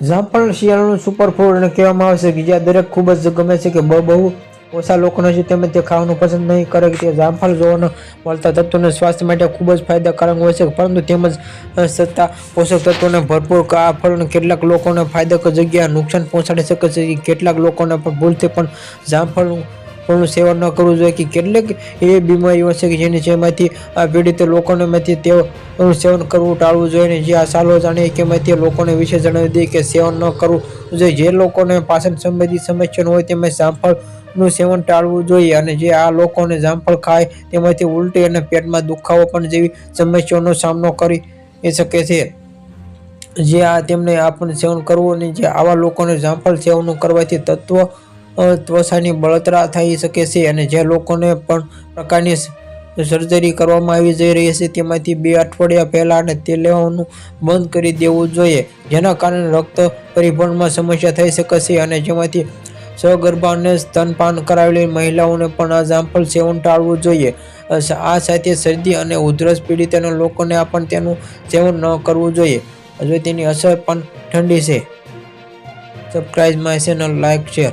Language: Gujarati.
જામફળ શિયાળાનું સુપરફૂડ અને કહેવામાં આવે છે કે જ્યાં દરેક ખૂબ જ ગમે છે કે બહુ બહુ ઓછા લોકોને છે તેમ તે ખાવાનું પસંદ નહીં કરે કે જામફળ જોવાના મળતા તત્વોને સ્વાસ્થ્ય માટે ખૂબ જ ફાયદાકારક હોય છે, પરંતુ તેમજ સત્તા પોષક તત્વોને ભરપૂર આ ફળને કેટલાક લોકોને ફાયદાક જગ્યા નુકસાન પહોંચાડી શકે છે. કેટલાક લોકોને પણ ભૂલથી પણ જામફળનું ફળનું સેવન ન કરવું જોઈએ કે કેટલીક એવી બીમારીઓ છે કે જેની જેમાંથી આ પીડિત લોકોનેમાંથી તેઓનું સેવન કરવું ટાળવું જોઈએ અને જે આ સાલો જાણીએ કે માંથી લોકોને વિશે જણાવી દઈએ કે સેવન ન કરવું જોઈએ. જે લોકોને પાચન સંબંધી સમસ્યા હોય તેમાં જામફળનું સેવન ટાળવું જોઈએ અને જે આ લોકોને જામફળ ખાય તેમાંથી ઉલટી અને પેટમાં દુખાવો પણ જેવી સમસ્યાઓનો સામનો કરી શકે છે. જે આ તેમને આપણને સેવન કરવું અને જે આવા લોકોને જામફળ સેવન કરવાથી તત્વ ત્વચાની બળતરા થઈ શકે છે અને જે લોકોને પણ પ્રકારની સર્જરી કરવામાં આવી જઈ રહી છે, તેમાંથી બે અઠવાડિયા પહેલાં અને તે લેવાનું બંધ કરી દેવું જોઈએ, જેના કારણે રક્ત પરિભ્રમણમાં સમસ્યા થઈ શકે છે અને જેમાંથી સગર્ભા સ્તનપાન કરાવેલી મહિલાઓને પણ આ જામફળ સેવન ટાળવું જોઈએ. આ સાથે શરદી અને ઉધરસ પીડિતના લોકોને પણ તેનું સેવન ન કરવું જોઈએ. હજુ તેની અસર પણ ઠંડી છે subscribe my channel like share